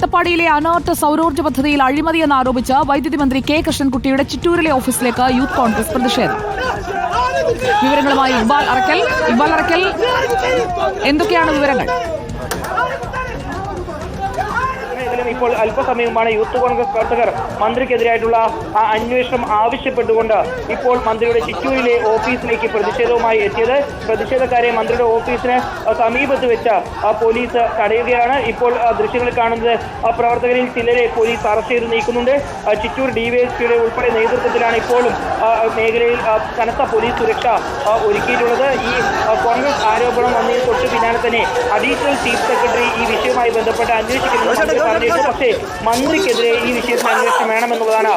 അട്ടപ്പാടിയിലെ അനർട്ട് സൗരോർജ പദ്ധതിയിൽ അഴിമതിയെന്ന് ആരോപിച്ച് വൈദ്യുതി മന്ത്രി കെ കൃഷ്ണൻകുട്ടിയുടെ ചിറ്റൂരിലെ ഓഫീസിലേക്ക് യൂത്ത് കോൺഗ്രസ് പ്രതിഷേധം. വിവരങ്ങളുമായി ഇക്ബാൽ അറക്കൽ ഇക്ബാൽ അറക്കൽ. എന്തൊക്കെയാണ് വിവരങ്ങൾ? ഇപ്പോൾ അല്പസമയമാണ് യൂത്ത് കോൺഗ്രസ് പ്രവർത്തകർ മന്ത്രിക്കെതിരായിട്ടുള്ള ആ അന്വേഷണം ആവശ്യപ്പെട്ടുകൊണ്ട് ഇപ്പോൾ മന്ത്രിയുടെ ചിറ്റൂരിലെ ഓഫീസിലേക്ക് പ്രതിഷേധവുമായി എത്തിയത്. പ്രതിഷേധക്കാരെ മന്ത്രിയുടെ ഓഫീസിന് സമീപത്ത് വെച്ച പോലീസ് തടയുകയാണ്. ഇപ്പോൾ ദൃശ്യങ്ങൾ കാണുന്നത് പ്രവർത്തകരിൽ ചിലരെ പോലീസ് അറസ്റ്റ് ചെയ്ത് നീക്കുന്നുണ്ട്. ചിറ്റൂർ ഡിവൈഎസ്പിയുടെ ഉൾപ്പെടെ നേതൃത്വത്തിലാണ് ഇപ്പോഴും മേഖലയിൽ കനത്ത പോലീസ് സുരക്ഷ ഒരുക്കിയിട്ടുള്ളത്. ഈ കോൺഗ്രസ് ആരോപണം വന്നതിന് തൊട്ട് പിന്നാലെ തന്നെ അഡീഷണൽ ചീഫ് സെക്രട്ടറി ഈ വിഷയവുമായി ബന്ധപ്പെട്ട് അന്വേഷിക്കുന്നത് പറഞ്ഞിരുന്നു പക്ഷേ മന്ത്രിക്കെതിരെ ഈ വിഷയത്തിൽ അന്വേഷണം വേണമെന്നുള്ളതാണ്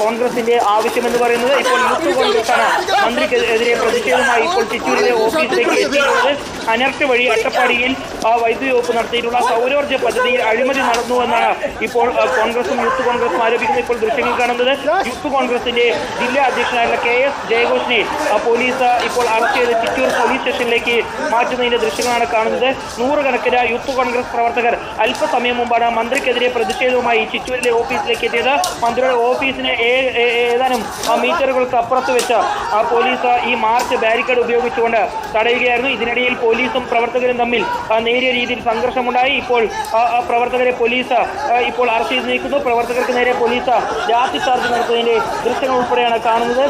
കോൺഗ്രസിന്റെ ആവശ്യമെന്ന് പറയുന്നത്. ഇപ്പോൾ യൂത്ത് കോൺഗ്രസ് ആണ് മന്ത്രിക്കെതിരെ പ്രതിഷേധമായി ഇപ്പോൾ ചിറ്റൂരിലെ ഓഫീസിലേക്ക് എത്തിയിട്ടുള്ളത്. അനർട്ട് വഴി അട്ടപ്പാടിയിൽ വൈദ്യുതി വകുപ്പ് നടത്തിയിട്ടുള്ള സൗരോർജ പദ്ധതിയിൽ അഴിമതി നടന്നുവെന്നാണ് ഇപ്പോൾ കോൺഗ്രസും യൂത്ത് കോൺഗ്രസും ആരോപിക്കുന്നത്. ഇപ്പോൾ ദൃശ്യങ്ങൾ കാണുന്നത് യൂത്ത് കോൺഗ്രസിന്റെ ജില്ലാ അധ്യക്ഷനായിരുന്ന കെ എസ് ജയഘോഷിനെ പോലീസ് ഇപ്പോൾ അറസ്റ്റ് ചെയ്ത് ചിറ്റൂർ പോലീസ് സ്റ്റേഷനിലേക്ക് മാറ്റുന്നതിന്റെ ദൃശ്യങ്ങളാണ് കാണുന്നത്. നൂറുകണക്കിന് യൂത്ത് കോൺഗ്രസ് പ്രവർത്തകർ അല്പസമയം മുമ്പാണ് മന്ത്രിക്കെതിരെ പ്രതിഷേധവുമായി ചിറ്റൂരിലെ ഓഫീസിലേക്ക് എത്തിയത്. മന്ത്രിയുടെ ഓഫീസിന് ഏതാനും മീറ്ററുകൾക്ക് അപ്പുറത്ത് വെച്ച് ആ പോലീസ് ഈ മാർച്ച് ബാരിക്കേഡ് ഉപയോഗിച്ചുകൊണ്ട് തടയുകയായിരുന്നു. ഇതിനിടയിൽ പോലീസും പ്രവർത്തകരും തമ്മിൽ നേരിയ രീതിയിൽ സംഘർഷമുണ്ടായി. ഇപ്പോൾ പ്രവർത്തകരെ പോലീസ് ഇപ്പോൾ അറസ്റ്റ് ചെയ്ത് നീക്കുന്നു പ്രവർത്തകർക്ക് നേരെ പോലീസ് ജാതി ചാർജ് നടത്തുന്നതിന്റെ ദൃശ്യങ്ങൾ ഉൾപ്പെടെയാണ് കാണുന്നത്.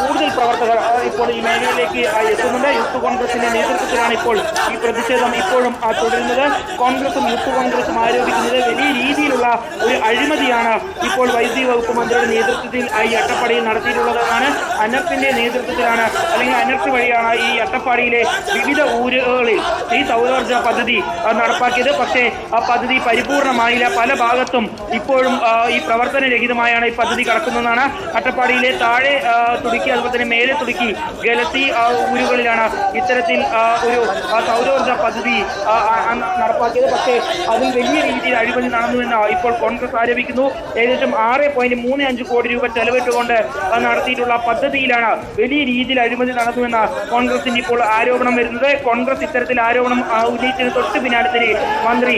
കൂടുതൽ പ്രവർത്തകർ ഇപ്പോൾ ഈ മേഖലയിലേക്ക് എത്തുന്നുണ്ട്. യൂത്ത് കോൺഗ്രസിന്റെ നേതൃത്വത്തിലാണ് ഇപ്പോൾ ഈ പ്രതിഷേധം ഇപ്പോഴും തുടരുന്നത്. കോൺഗ്രസും യൂത്ത് കോൺഗ്രസും ആരോപിക്കുന്നത് വലിയ രീതിയിലുള്ള ഒരു അഴിമതിയാണ് ഇപ്പോൾ വൈദ്യുതി വകുപ്പ് മന്ത്രിയുടെ നേതൃത്വത്തിൽ ഈ അട്ടപ്പാടിയിൽ നടത്തിയിട്ടുള്ളതെന്നാണ് അനർത്തിന്റെ നേതൃത്വത്തിലാണ് അല്ലെങ്കിൽ അനർട്ട് വഴിയാണ് ഈ അട്ടപ്പാടിയിലെ വിവിധ ഊരുകളിൽ ഈ സൗരോർജ പദ്ധതി നടപ്പാക്കിയത്. പക്ഷേ ആ പദ്ധതി പരിപൂർണമായില്ല. പല ഭാഗത്തും ഇപ്പോഴും ഈ പ്രവർത്തന പ്രവർത്തനരഹിതമായാണ് ഈ പദ്ധതി കടക്കുന്നതെന്നാണ് അട്ടപ്പാടിയിലെ താഴെ തുടുക്കി അതുപോലെ തന്നെ മേലെ തുടുക്കി ഗലത്തി ഊരുകളിലാണ് ഇത്തരത്തിൽ ഒരു സൗരോർജ പദ്ധതി നടപ്പാക്കിയത്. പക്ഷേ അതിൽ വലിയ രീതിയിൽ അഴിമതി നടന്നുവെന്ന് ഇപ്പോൾ കോൺഗ്രസ് ആരോപിക്കുന്നു ഏകദേശം ആറ് പോയിന്റ് മൂന്ന് അഞ്ച് കോടി രൂപ ചെലവിട്ടുകൊണ്ട് നടത്തിയിട്ടുള്ള പദ്ധതിയിലാണ് വലിയ രീതിയിൽ അഴിമതി നടന്നുവെന്ന കോൺഗ്രസിന്റെ ഇപ്പോൾ ആരോപണം വരുന്നത്. കോൺഗ്രസ് ഇത്തരത്തിൽ ആരോപണം ഉന്നയിച്ചതിന് തൊട്ട് പിന്നാലെ മന്ത്രി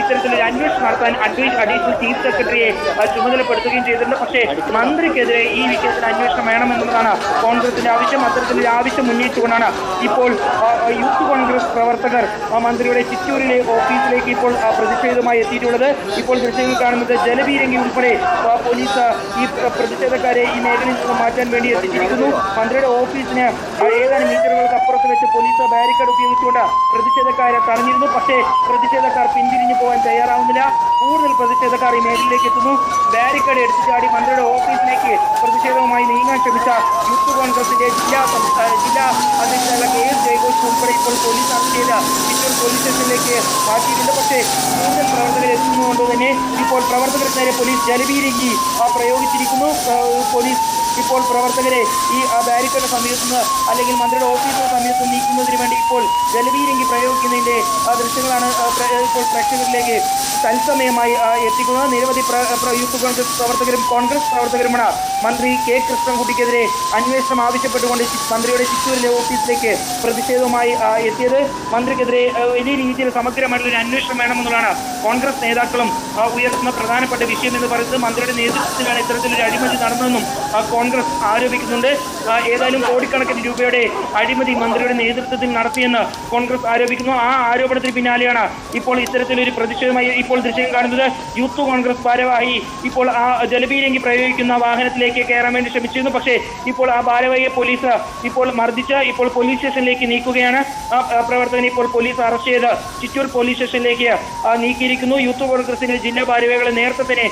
ഇത്തരത്തിലൊരു അന്വേഷണം നടത്താൻ അഡ്വൈസ് അഡീഷണൽ ചീഫ് സെക്രട്ടറിയെ ചുമതലപ്പെടുത്തുകയും ചെയ്തിട്ടുണ്ട്. പക്ഷേ മന്ത്രിക്കെതിരെ ഈ വിഷയത്തിൽ അന്വേഷണം വേണമെന്നുള്ളതാണ് കോൺഗ്രസിന്റെ ആവശ്യം. അത്തരത്തിലൊരു ആവശ്യം ഉന്നയിച്ചുകൊണ്ടാണ് ഇപ്പോൾ യൂത്ത് കോൺഗ്രസ് പ്രവർത്തകർ മന്ത്രിയുടെ ചിറ്റൂരിലെ ഓഫീസിലേക്ക് ഇപ്പോൾ പ്രതിഷേധമായി എത്തിയിട്ടുള്ളത്. ഇപ്പോൾ ദൃശ്യങ്ങൾ കാണുന്നത് ജലപീരങ്കി ഉൾപ്പെടെ പോലീസ് ഈ പ്ര- പ്രതിഷേധക്കാരെ ഈ മേഖലയിൽ നിന്ന് മാറ്റാൻ വേണ്ടി എത്തിച്ചിരിക്കുന്നു. മന്ത്രിയുടെ ഓഫീസിന് ഏതാനും മീറ്ററുകൾക്ക് അപ്പുറത്ത് വെച്ച് പോലീസ് ബാരിക്കേഡ് ഉപയോഗിച്ചുകൊണ്ട് പ്രതിഷേധക്കാരെ തടഞ്ഞിരുന്നു. പക്ഷേ പ്രതിഷേധക്കാർ പിന്തിരിഞ്ഞു പോകാൻ തയ്യാറാവുന്നില്ല. കൂടുതൽ പ്രതിഷേധക്കാർ ഈ മേഖലയിലേക്ക് എത്തുന്നു. ബാരിക്കേഡ് എടുത്തു ചാടി മന്ത്രിയുടെ ഓഫീസിലേക്ക് പ്രതിഷേധവുമായി നീങ്ങാൻ ശ്രമിച്ച യൂത്ത് കോൺഗ്രസിന്റെ ജില്ലാ സംസ്ഥാന ജില്ലാ അധ്യക്ഷനായ കെ എസ് ജയഘോഷ് ഉൾപ്പെടെ ഇപ്പോൾ പോലീസ് അറസ്റ്റ് ചെയ്ത് ചിറ്റൂർ പോലീസ് സ്റ്റേഷനിലേക്ക് മാറ്റിയിട്ടുണ്ട്. പക്ഷേ കൂടുതൽ പ്രവർത്തകർ എത്തുന്നതുകൊണ്ട് തന്നെ ഇപ്പോൾ പ്രവർത്തകർക്കെതിരെ പോലീസ് ജലബീരങ്കി പ്രയോഗിച്ചിരിക്കുന്നു. പോലീസ് ഇപ്പോൾ പ്രവർത്തകരെ ഈ ബാരിക്കേഡ് സമീപത്ത് നിന്ന് അല്ലെങ്കിൽ മന്ത്രിയുടെ ഓഫീസിന് സമീപത്ത് നീക്കുന്നതിന് വേണ്ടി ഇപ്പോൾ ജലവീരങ്കി പ്രയോഗിക്കുന്നതിന്റെ ആ, ദൃശ്യങ്ങളാണ് ഇപ്പോൾ പ്രേക്ഷകരിലേക്ക് തത്സമയമായി എത്തിക്കുന്നത്. നിരവധി യൂത്ത് കോൺഗ്രസ് പ്രവർത്തകരും കോൺഗ്രസ് പ്രവർത്തകരുമാണ് മന്ത്രി കെ. കൃഷ്ണൻകുട്ടിക്കെതിരെ അന്വേഷണം ആവശ്യപ്പെട്ടുകൊണ്ട് മന്ത്രിയുടെ ചിറ്റൂരിലെ ഓഫീസിലേക്ക് പ്രതിഷേധവുമായി എത്തിയത്. മന്ത്രിക്കെതിരെ വലിയ രീതിയിൽ സമഗ്രമായിട്ടുള്ള ഒരു അന്വേഷണം വേണമെന്നുള്ളതാണ് കോൺഗ്രസ് നേതാക്കളും ഉയർത്തുന്ന പ്രധാനപ്പെട്ട വിഷയം എന്ന് പറയുന്നത് മന്ത്രിയുടെ നേതൃത്വത്തിലാണ് ഇത്തരത്തിലൊരു അഴിമതി നടന്നതെന്നും കോൺഗ്രസ് ആരോപിക്കുന്നുണ്ട്. ഏതായാലും കോടിക്കണക്കിന് രൂപയുടെ അഴിമതി മന്ത്രിയുടെ നേതൃത്വത്തിൽ നടത്തിയെന്ന് കോൺഗ്രസ് ആരോപിക്കുന്നു. ആ ആരോപണത്തിന് പിന്നാലെയാണ് ഇപ്പോൾ ഇത്തരത്തിലൊരു പ്രതിഷേധമായി ഇപ്പോൾ ദൃശ്യം കാണുന്നത്. യൂത്ത് കോൺഗ്രസ് ഭാരവാഹി ഇപ്പോൾ ആ ജലപീരങ്കി പ്രയോഗിക്കുന്ന വാഹനത്തിലേക്ക് കയറാൻ വേണ്ടി ശ്രമിച്ചിരുന്നു. പക്ഷേ ഇപ്പോൾ ആ ഭാരവാഹിയെ പോലീസ് ഇപ്പോൾ മർദ്ദിച്ച് ഇപ്പോൾ പോലീസ് സ്റ്റേഷനിലേക്ക് നീക്കുകയാണ്. ആ പ്രവർത്തകനെ ഇപ്പോൾ പോലീസ് അറസ്റ്റ് ചെയ്ത് ചിറ്റൂർ പോലീസ് സ്റ്റേഷനിലേക്ക് നീക്കിയിരിക്കുന്നു. യൂത്ത് കോൺഗ്രസിന്റെ ജില്ലാ ഭാരവാഹികളെ നേരത്തെ തന്നെ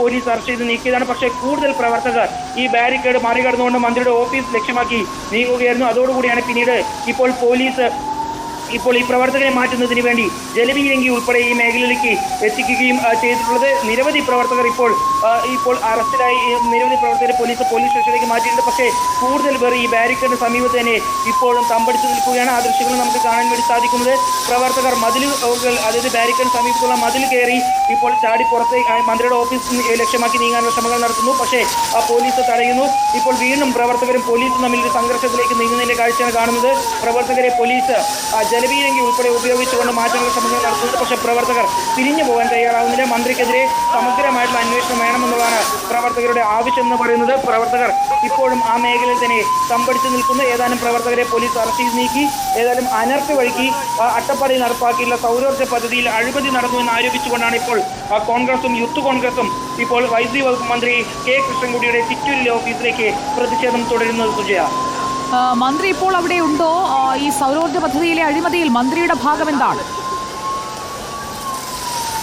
പോലീസ് അറസ്റ്റ് ചെയ്ത് നീക്കിയതാണ്. പക്ഷേ കൂടുതൽ പ്രവർത്തകർ ഈ ബാരിക്കേഡ് മറികടന്നുകൊണ്ട് മന്ത്രിയുടെ ഓഫീസ് ലക്ഷ്യമാക്കി നീങ്ങുകയായിരുന്നു. അതോടുകൂടിയാണ് പിന്നീട് ഇപ്പോൾ പോലീസ് ഇപ്പോൾ ഈ പ്രവർത്തകരെ മാറ്റുന്നതിന് വേണ്ടി ജലബീരങ്കി ഉൾപ്പെടെ ഈ മേഖലയിലേക്ക് എത്തിക്കുകയും ചെയ്തിട്ടുള്ളത്. നിരവധി പ്രവർത്തകർ ഇപ്പോൾ ഇപ്പോൾ അറസ്റ്റിലായി. നിരവധി പ്രവർത്തകരെ പോലീസ് പോലീസ് സ്റ്റേഷനിലേക്ക് മാറ്റിയിട്ടുണ്ട്. പക്ഷേ കൂടുതൽ പേർ ഈ ബാരിക്കേഡിന് സമീപത്ത് തന്നെ ഇപ്പോഴും തമ്പടിച്ചു നിൽക്കുകയാണ്. ആ ദൃശ്യങ്ങൾ നമുക്ക് കാണാൻ വേണ്ടി സാധിക്കുന്നത്. പ്രവർത്തകർ മതിലുകൾ അതായത് ബാരിക്കേഡ് സമീപത്തുള്ള മതിൽ കയറി ഇപ്പോൾ ചാടി പുറത്തെ മന്ത്രിയുടെ ഓഫീസ് ലക്ഷ്യമാക്കി നീങ്ങാനുള്ള ശ്രമങ്ങൾ നടത്തുന്നു. പക്ഷേ ആ പോലീസ് തടയുന്നു. ഇപ്പോൾ വീണ്ടും പ്രവർത്തകരും പോലീസും തമ്മിൽ ഒരു സംഘർഷത്തിലേക്ക് നീങ്ങുന്നതിന്റെ കാഴ്ചയാണ് കാണുന്നത്. പ്രവർത്തകരെ പോലീസ് ജല ജലപീരങ്കി ഉൾപ്പെടെ ഉപയോഗിച്ചുകൊണ്ട് മാറ്റങ്ങൾ ശ്രമങ്ങൾ നടത്തുന്നത് പക്ഷേ പ്രവർത്തകർ പിരിഞ്ഞു പോകാൻ തയ്യാറാവുന്നില്ല. മന്ത്രിക്കെതിരെ സമഗ്രമായിട്ടുള്ള അന്വേഷണം വേണമെന്നുള്ളതാണ് പ്രവർത്തകരുടെ ആവശ്യം എന്ന് പറയുന്നത്. പ്രവർത്തകർ ഇപ്പോഴും ആ മേഖലയിൽ തന്നെ സംഭടിച്ചു നിൽക്കുന്നു. ഏതാനും പ്രവർത്തകരെ പോലീസ് അറസ്റ്റ് ചെയ്ത് നീക്കി. ഏതായാലും അനർത്തി വഴിക്ക് ആ, അട്ടപ്പാടി നടപ്പാക്കിയുള്ള സൗരോർജ പദ്ധതിയിൽ അഴിമതി നടന്നു എന്ന് ആരോപിച്ചുകൊണ്ടാണ് ഇപ്പോൾ കോൺഗ്രസും യൂത്ത് കോൺഗ്രസും ഇപ്പോൾ വൈദ്യുതി വകുപ്പ് മന്ത്രി കെ കൃഷ്ണൻകുട്ടിയുടെ ചിറ്റൂരിലെ ഓഫീസിലേക്ക് പ്രതിഷേധം തുടരുന്നത് സുജയ. മന്ത്രി ഇപ്പോൾ അവിടെ ഉണ്ടോ? ഈ സൗരോർജ പദ്ധതിയിലെ അഴിമതിയിൽ മന്ത്രിയുടെ ഭാഗം എന്താണ്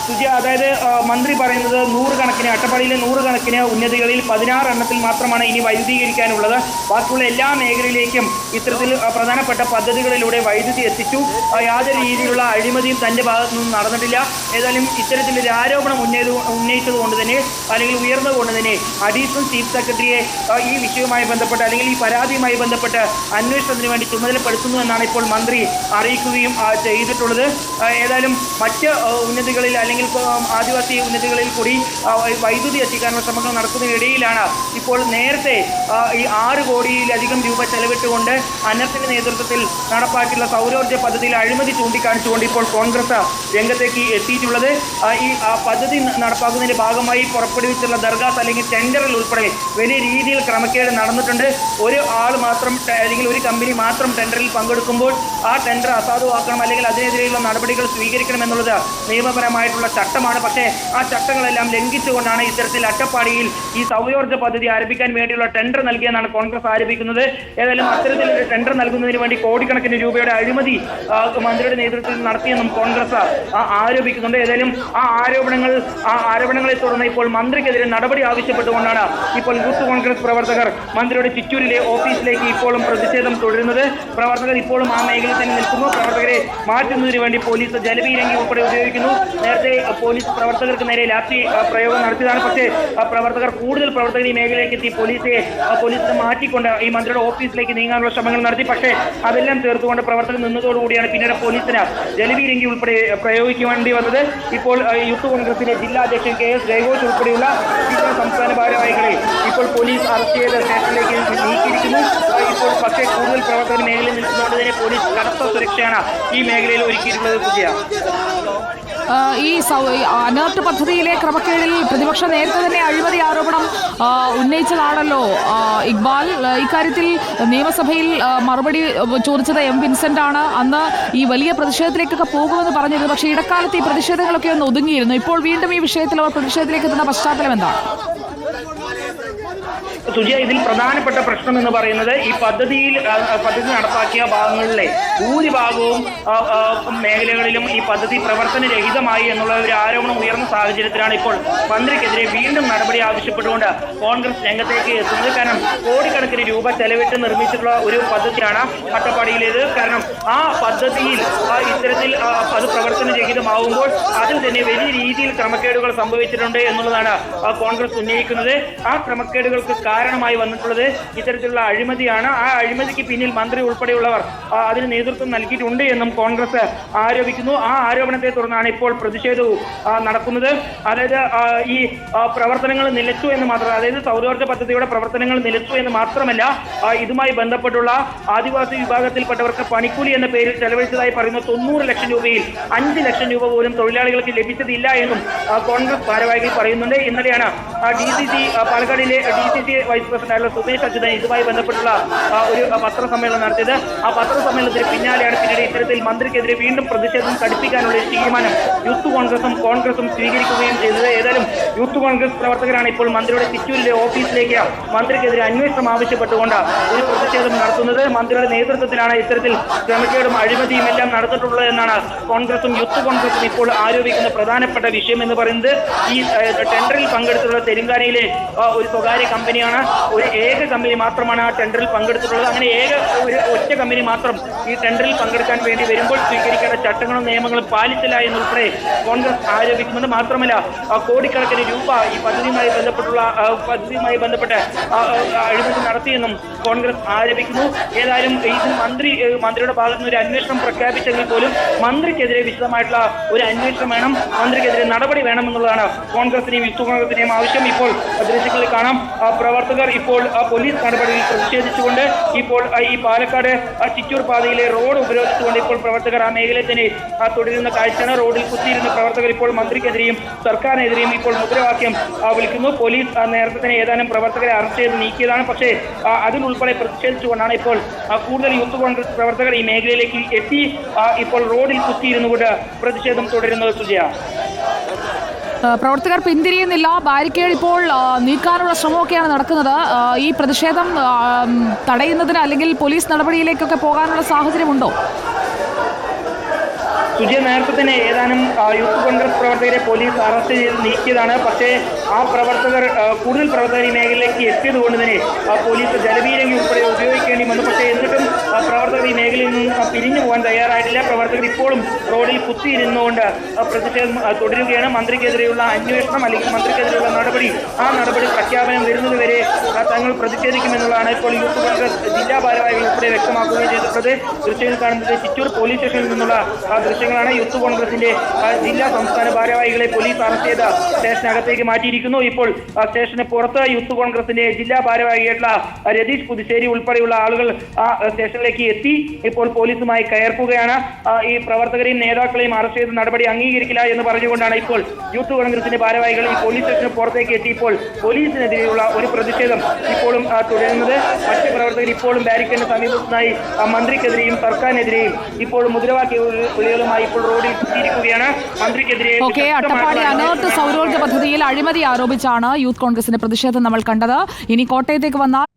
സുജയ അതായത് മന്ത്രി പറയുന്നത് നൂറുകണക്കിന് അട്ടപ്പാടിയിലെ നൂറുകണക്കിന് ഉന്നതികളിൽ പതിനാറ് എണ്ണത്തിൽ മാത്രമാണ് ഇനി വൈദ്യുതീകരിക്കാനുള്ളത്. ബാക്കിയുള്ള എല്ലാ മേഖലയിലേക്കും ഇത്തരത്തിൽ പ്രധാനപ്പെട്ട പദ്ധതികളിലൂടെ വൈദ്യുതി എത്തിച്ചു. യാതൊരു രീതിയിലുള്ള അഴിമതിയും തന്റെ ഭാഗത്തു നിന്നും നടന്നിട്ടില്ല. ഏതായാലും ഇത്തരത്തിലൊരു ആരോപണം ഉന്നയിച്ചത് ഉന്നയിച്ചത് കൊണ്ട് തന്നെ അല്ലെങ്കിൽ ഉയർന്നതുകൊണ്ട് തന്നെ അഡീഷണൽ ചീഫ് സെക്രട്ടറിയെ ഈ വിഷയവുമായി ബന്ധപ്പെട്ട് അല്ലെങ്കിൽ ഈ പരാതിയുമായി ബന്ധപ്പെട്ട് അന്വേഷണത്തിന് വേണ്ടി ചുമതലപ്പെടുത്തുന്നു എന്നാണ് ഇപ്പോൾ മന്ത്രി അറിയിക്കുകയും ചെയ്തിട്ടുള്ളത്. ഏതായാലും മറ്റ് ഉന്നതികളിൽ അല്ലെങ്കിൽ ആദിവാസി ഉന്നതികളിൽ കൂടി വൈദ്യുതി എത്തിക്കാനുള്ള ശ്രമങ്ങൾ നടക്കുന്നതിനിടയിലാണ് ഇപ്പോൾ നേരത്തെ ഈ ആറ് കോടിയിലധികം രൂപ ചെലവിട്ടുകൊണ്ട് അനർത്തിന്റെ നേതൃത്വത്തിൽ നടപ്പാക്കിയുള്ള സൗരോർജ പദ്ധതിയിൽ അഴിമതി ചൂണ്ടിക്കാണിച്ചുകൊണ്ട് ഇപ്പോൾ കോൺഗ്രസ് രംഗത്തേക്ക് എത്തിയിട്ടുള്ളത്. ഈ പദ്ധതി നടപ്പാക്കുന്നതിന്റെ ഭാഗമായി പുറപ്പെടുവിച്ചുള്ള ദർഗാസ് അല്ലെങ്കിൽ ടെൻഡറിൽ ഉൾപ്പെടെ വലിയ രീതിയിൽ ക്രമക്കേട് നടന്നിട്ടുണ്ട്. ഒരു ആൾ മാത്രം അല്ലെങ്കിൽ ഒരു കമ്പനി മാത്രം ടെൻഡറിൽ പങ്കെടുക്കുമ്പോൾ ആ ടെൻഡർ അസാധുവാക്കണം അല്ലെങ്കിൽ അതിനെതിരെയുള്ള നടപടികൾ സ്വീകരിക്കണം എന്നുള്ളത് നിയമപരമായിട്ടുള്ള ചട്ടമാണ്. പക്ഷേ ആ ചട്ടങ്ങളെല്ലാം ലംഘിച്ചുകൊണ്ടാണ് ഇത്തരത്തിൽ അട്ടപ്പാടിയിൽ ഈ സൗരോർജ പദ്ധതി ആരംഭിക്കാൻ വേണ്ടിയുള്ള ടെൻഡർ നൽകിയെന്നാണ് കോൺഗ്രസ് ആരോപിക്കുന്നത്. ഏതായാലും അത്തരത്തിലൊരു ടെൻഡർ നൽകുന്നതിന് വേണ്ടി കോടിക്കണക്കിന് രൂപയുടെ അഴിമതി മന്ത്രിയുടെ നേതൃത്വത്തിൽ നടത്തിയെന്നും കോൺഗ്രസ് ആരോപിക്കുന്നുണ്ട്. ഏതായാലും ആ ആരോപണങ്ങൾ ആ ആരോപണങ്ങളെ തുടർന്ന് ഇപ്പോൾ മന്ത്രിക്കെതിരെ നടപടി ആവശ്യപ്പെട്ടുകൊണ്ടാണ് ഇപ്പോൾ യൂത്ത് കോൺഗ്രസ് പ്രവർത്തകർ മന്ത്രിയുടെ ചിറ്റൂരിലെ ഓഫീസിലേക്ക് ഇപ്പോഴും പ്രതിഷേധം തുടരുന്നത്. പ്രവർത്തകർ ഇപ്പോഴും ആ മേഖലയിൽ തന്നെ നിൽക്കുന്നു. പ്രവർത്തകരെ മാറ്റുന്നതിന് വേണ്ടി പോലീസ് ജലപീരങ്കി ഉൾപ്പെടെ ഉപയോഗിക്കുന്നു. നേരത്തെ ആ, പോലീസ് പ്രവർത്തകർക്ക് നേരെ ലാത്തി പ്രയോഗം നടത്തിയതാണ്. പക്ഷേ പ്രവർത്തകർ കൂടുതൽ പ്രവർത്തകർ ഈ മേഖലയിലേക്ക് എത്തി. പോലീസെ ആ, പോലീസിനെ മാറ്റിക്കൊണ്ട് ഈ മന്ത്രിയുടെ ഓഫീസിലേക്ക് നീങ്ങാനുള്ള ശ്രമങ്ങൾ നടത്തി. പക്ഷേ അതെല്ലാം തീർത്തുകൊണ്ട് പ്രവർത്തകർ നിന്നതോടുകൂടിയാണ് പിന്നീട് പോലീസിന് ജലവീരങ്കി ഉൾപ്പെടെ പ്രയോഗിക്കേണ്ടി വന്നത്. ഇപ്പോൾ യൂത്ത് കോൺഗ്രസിന്റെ ജില്ലാ അധ്യക്ഷൻ കെ എസ് ജയഘോഷ് ഉൾപ്പെടെയുള്ള സംസ്ഥാന ഭാരവാഹികളെ ഇപ്പോൾ പോലീസ് അറസ്റ്റ് ചെയ്ത് സ്റ്റേഷനിലേക്ക് നീക്കിയിരിക്കുന്നു. ഇപ്പോൾ പക്ഷേ കൂടുതൽ പ്രവർത്തകർ മേഖലയിൽ നിൽക്കുന്നതുകൊണ്ട് തന്നെ പോലീസ് കടുത്ത സുരക്ഷയാണ് ഈ മേഖലയിൽ ഒരുക്കിയിട്ടുള്ളത്. പുതിയ ഈ അനേർട്ട് പദ്ധതിയിലെ ക്രമക്കേടിൽ പ്രതിപക്ഷം നേരത്തെ തന്നെ അഴിമതി ആരോപണം ഉന്നയിച്ചതാണല്ലോ. ഇക്ബാൽ ഇക്കാര്യത്തിൽ നിയമസഭയിൽ മറുപടി ചോദിച്ചത് എം വിൻസെന്റ് ആണ് അന്ന് ഈ വലിയ പ്രതിഷേധത്തിലേക്കൊക്കെ പോകുമെന്ന് പറഞ്ഞിരുന്നു. പക്ഷേ ഇടക്കാലത്ത് ഈ പ്രതിഷേധങ്ങളൊക്കെ ഒന്ന് ഒതുങ്ങിയിരുന്നു. ഇപ്പോൾ വീണ്ടും ഈ വിഷയത്തിൽ അവർ പ്രതിഷേധത്തിലേക്ക് എത്തുന്ന പശ്ചാത്തലം എന്താണ്? സുജയ ഇതിൽ പ്രധാനപ്പെട്ട പ്രശ്നം എന്ന് പറയുന്നത് ഈ പദ്ധതിയിൽ പദ്ധതി നടപ്പാക്കിയ ഭാഗങ്ങളിലെ ഭൂരിഭാഗവും മേഖലകളിലും ഈ പദ്ധതി പ്രവർത്തനരഹിതമായി എന്നുള്ള ഒരു ആരോപണം ഉയർന്ന സാഹചര്യത്തിലാണ് ഇപ്പോൾ മന്ത്രിക്കെതിരെ വീണ്ടും നടപടി ആവശ്യപ്പെട്ടുകൊണ്ട് കോൺഗ്രസ് രംഗത്തേക്ക് എത്തുന്നത്. കാരണം കോടിക്കണക്കിന് രൂപ ചെലവിട്ട് നിർമ്മിച്ചിട്ടുള്ള ഒരു പദ്ധതിയാണ് അട്ടപ്പാടിയിലേത്. കാരണം ആ പദ്ധതിയിൽ ഇത്തരത്തിൽ അത് പ്രവർത്തനരഹിതമാവുമ്പോൾ അതിൽ തന്നെ വലിയ രീതിയിൽ ക്രമക്കേടുകൾ സംഭവിച്ചിട്ടുണ്ട് എന്നുള്ളതാണ് കോൺഗ്രസ് ഉന്നയിക്കുന്നത്. ആ ക്രമക്കേടുകൾക്ക് കാരണമായി വന്നിട്ടുള്ളത് ഇത്തരത്തിലുള്ള അഴിമതിയാണ്. ആ അഴിമതിക്ക് പിന്നിൽ മന്ത്രി ഉൾപ്പെടെയുള്ളവർ അതിന് നേതൃത്വം നൽകിയിട്ടുണ്ട് എന്നും കോൺഗ്രസ് ആരോപിക്കുന്നു. ആ ആരോപണത്തെ തുടർന്നാണ് ഇപ്പോൾ പ്രതിഷേധവും നടക്കുന്നത്. അതായത് ഈ പ്രവർത്തനങ്ങൾ നിലച്ചു എന്ന് മാത്രമല്ല അതായത് സൗരോർജ പദ്ധതിയുടെ പ്രവർത്തനങ്ങൾ നിലച്ചു എന്ന് മാത്രമല്ല ഇതുമായി ബന്ധപ്പെട്ടുള്ള ആദിവാസി വിഭാഗത്തിൽപ്പെട്ടവർക്ക് പണിക്കൂലി എന്ന പേരിൽ ചെലവഴിച്ചതായി പറയുന്ന. തൊണ്ണൂറ് ലക്ഷം രൂപയിൽ അഞ്ച് ലക്ഷം രൂപ പോലും തൊഴിലാളികൾക്ക് ലഭിച്ചതില്ല എന്നും കോൺഗ്രസ് ഭാരവാഹികൾ പറയുന്നുണ്ട്. ഇന്നലെയാണ് ഡി സി സി പാലക്കാടിലെ ഡി സി സി വൈസ് പ്രസിഡന്റായുള്ള സുമേഷ് അച്യുതൻ ഇതുമായി ബന്ധപ്പെട്ടുള്ള ഒരു പത്രസമ്മേളനം നടത്തിയത്. ആ പത്രസമ്മേളനത്തിന് പിന്നാലെയാണ് പിന്നീട് ഇത്തരത്തിൽ മന്ത്രിക്കെതിരെ വീണ്ടും പ്രതിഷേധം കടുപ്പിക്കാനുള്ള തീരുമാനം യൂത്ത് കോൺഗ്രസും കോൺഗ്രസും സ്വീകരിക്കുകയും ചെയ്തത്. ഏതായാലും യൂത്ത് കോൺഗ്രസ് പ്രവർത്തകരാണ് ഇപ്പോൾ മന്ത്രിയുടെ ചിറ്റൂരിലെ ഓഫീസിലേക്ക് മന്ത്രിക്കെതിരെ അന്വേഷണം ആവശ്യപ്പെട്ടുകൊണ്ട് ഒരു പ്രതിഷേധം നടത്തുന്നത്. മന്ത്രിയുടെ നേതൃത്വത്തിലാണ് ഇത്തരത്തിൽ ക്രമക്കേടും അഴിമതിയും എല്ലാം നടന്നിട്ടുള്ളത് എന്നാണ് കോൺഗ്രസും യൂത്ത് കോൺഗ്രസും ഇപ്പോൾ ആരോപിക്കുന്ന പ്രധാനപ്പെട്ട വിഷയം എന്ന് പറയുന്നത്. ഈ ടെൻഡറിൽ പങ്കെടുത്തിട്ടുള്ള തെലുങ്കാനയിലെ ഒരു സ്വകാര്യ കമ്പനിയാണ് ഒരു ഏക കമ്പനി മാത്രമാണ് ആ ടെൻഡറിൽ പങ്കെടുത്തിട്ടുള്ളത്. അങ്ങനെ ഏക ഒരു ഒറ്റ കമ്പനി മാത്രം ഈ ടെൻഡറിൽ പങ്കെടുക്കാൻ വേണ്ടി വരുമ്പോൾ സ്വീകരിക്കേണ്ട ചട്ടങ്ങളും നിയമങ്ങളും പാലിച്ചില്ല എന്നുൾപ്പെടെ കോൺഗ്രസ് ആരോപിക്കുന്നത് മാത്രമല്ല കോടിക്കണക്കിന് രൂപ ഈ പദ്ധതിയുമായി ബന്ധപ്പെട്ടുള്ള പദ്ധതിയുമായി ബന്ധപ്പെട്ട് അഴിമതി നടത്തിയെന്നും കോൺഗ്രസ് ആരോപിക്കുന്നു. ഏതായാലും ഇത് മന്ത്രി മന്ത്രിയുടെ ഭാഗത്ത് നിന്ന് ഒരു അന്വേഷണം പ്രഖ്യാപിച്ചെങ്കിൽ പോലും മന്ത്രിക്കെതിരെ വിശദമായിട്ടുള്ള ഒരു അന്വേഷണം വേണം മന്ത്രിക്കെതിരെ നടപടി വേണമെന്നുള്ളതാണ് കോൺഗ്രസിനെയും യുദ്ധ കോൺഗ്രസിനെയും ആവശ്യം. ഇപ്പോൾ ദൃശ്യങ്ങളിൽ കാണാം ആ, പ്രവർത്തകർ ഇപ്പോൾ പോലീസ് നടപടിയിൽ പ്രതിഷേധിച്ചുകൊണ്ട് ഇപ്പോൾ ഈ പാലക്കാട് ചിറ്റൂർ പാതയിലെ റോഡ് ഉപരോധിച്ചുകൊണ്ട് ഇപ്പോൾ പ്രവർത്തകർ ആ മേഖലയിൽ തന്നെ തുടരുന്ന കാഴ്ചയാണ് റോഡിൽ കുത്തിയിരുന്ന പ്രവർത്തകർ ഇപ്പോൾ മന്ത്രിക്കെതിരെയും സർക്കാരിനെതിരെയും ഇപ്പോൾ മുദ്രാവാക്യം വിളിക്കുന്നു. പോലീസ് നേരത്തെ തന്നെ ഏതാനും പ്രവർത്തകരെ അറസ്റ്റ് ചെയ്ത് നീക്കിയതാണ്. പക്ഷേ അതിനുൾപ്പെടെ പ്രതിഷേധിച്ചുകൊണ്ടാണ് ഇപ്പോൾ കൂടുതൽ യൂത്ത് കോൺഗ്രസ് പ്രവർത്തകർ ഈ മേഖലയിലേക്ക് എത്തി. ഇപ്പോൾ റോഡിൽ കുത്തിയിരുന്നുകൊണ്ട് പ്രതിഷേധം തുടരുന്നത് സുജയ. പ്രവർത്തകർ പിന്തിരിയുന്നില്ല. ബാരിക്കേഡ് ഇപ്പോൾ നീക്കാനുള്ള ശ്രമമൊക്കെയാണ് നടക്കുന്നത്. ഈ പ്രതിഷേധം തടയുന്നതിന് അല്ലെങ്കിൽ പോലീസ് നടപടിയിലേക്കൊക്കെ പോകാനുള്ള സാഹചര്യമുണ്ടോ? സുജയ നേരത്തെ തന്നെ ഏതാനും യൂത്ത് കോൺഗ്രസ് പ്രവർത്തകരെ പോലീസ് അറസ്റ്റ് ചെയ്ത് നീക്കിയതാണ്. പക്ഷേ ആ പ്രവർത്തകർ കൂടുതൽ പ്രവർത്തകർ ഈ മേഖലയിലേക്ക് എത്തിയത് കൊണ്ട് തന്നെ പോലീസ് ജലപീരങ്കി ഉൾപ്പെടെ ഉപയോഗിക്കേണ്ടി വന്നു പക്ഷേ എന്നിട്ടും ആ, മേഖലയിൽ നിന്നും പിരിഞ്ഞു പോകാൻ തയ്യാറായിട്ടില്ല. പ്രവർത്തകർ ഇപ്പോഴും റോഡിൽ കുത്തിയിരുന്നുകൊണ്ട് പ്രതിഷേധം തുടരുകയാണ്. മന്ത്രിക്കെതിരെയുള്ള അന്വേഷണം അല്ലെങ്കിൽ മന്ത്രിക്കെതിരെയുള്ള നടപടി ആ നടപടി പ്രഖ്യാപനം വരുന്നത് വരെ ആ, തങ്ങൾ പ്രതിഷേധിക്കുമെന്നുള്ളതാണ് ഇപ്പോൾ യൂത്ത് കോൺഗ്രസ് ജില്ലാ ഭാരവാഹികൾ ഉൾപ്പെടെ വ്യക്തമാക്കുകയും ചെയ്തിട്ടുള്ളത്. ദൃശ്യങ്ങൾ കാണുന്നത് ചിറ്റൂർ പോലീസ് സ്റ്റേഷനിൽ നിന്നുള്ള ദൃശ്യങ്ങളാണ്. യൂത്ത് കോൺഗ്രസിന്റെ ജില്ലാ സംസ്ഥാന ഭാരവാഹികളെ പോലീസ് അറസ്റ്റ് ചെയ്ത സ്റ്റേഷനകത്തേക്ക് മാറ്റിയിരിക്കുന്നു. ഇപ്പോൾ സ്റ്റേഷന് പുറത്ത് യൂത്ത് കോൺഗ്രസിന്റെ ജില്ലാ ഭാരവാഹിയായിട്ടുള്ള രതീഷ് പുതുശ്ശേരി ഉൾപ്പെടെയുള്ള ആളുകൾ ആ സ്റ്റേഷനിലേക്ക് എത്തി. ഇപ്പോൾ പോലീസുമായി കയർക്കുകയാണ്. ഈ പ്രവർത്തകരെയും നേതാക്കളെയും അറസ്റ്റ് ചെയ്ത നടപടി അംഗീകരിക്കില്ല എന്ന് പറഞ്ഞുകൊണ്ടാണ് ഇപ്പോൾ യൂത്ത് കോൺഗ്രസിന്റെ ഭാരവാഹികൾ ഈ പോലീസ് സ്റ്റേഷന് പുറത്തേക്ക് എത്തിയപ്പോൾ പോലീസിനെതിരെയുള്ള ഒരു പ്രതിഷേധം ഇപ്പോഴും തുടരുന്നത്. മറ്റ് പ്രവർത്തകർ ഇപ്പോഴും ബാരിക്കേഡിന് സമീപത്തുനിന്നായി മന്ത്രിക്കെതിരെയും സർക്കാരിനെതിരെയും ഇപ്പോഴും മുദ്രാവാക്യ വിളികളുമായി ഇപ്പോൾ റോഡിൽ എത്തിയിരിക്കുകയാണ് മന്ത്രിക്കെതിരെ ഓക്കെ അട്ടപ്പാടി അനർട്ട് സൗരോർജ പദ്ധതിയിൽ അഴിമതി ആരോപിച്ചാണ് യൂത്ത് കോൺഗ്രസിന്റെ പ്രതിഷേധം നമ്മൾ കണ്ടത്. ഇനി കോട്ടയത്തേക്ക് വന്നാൽ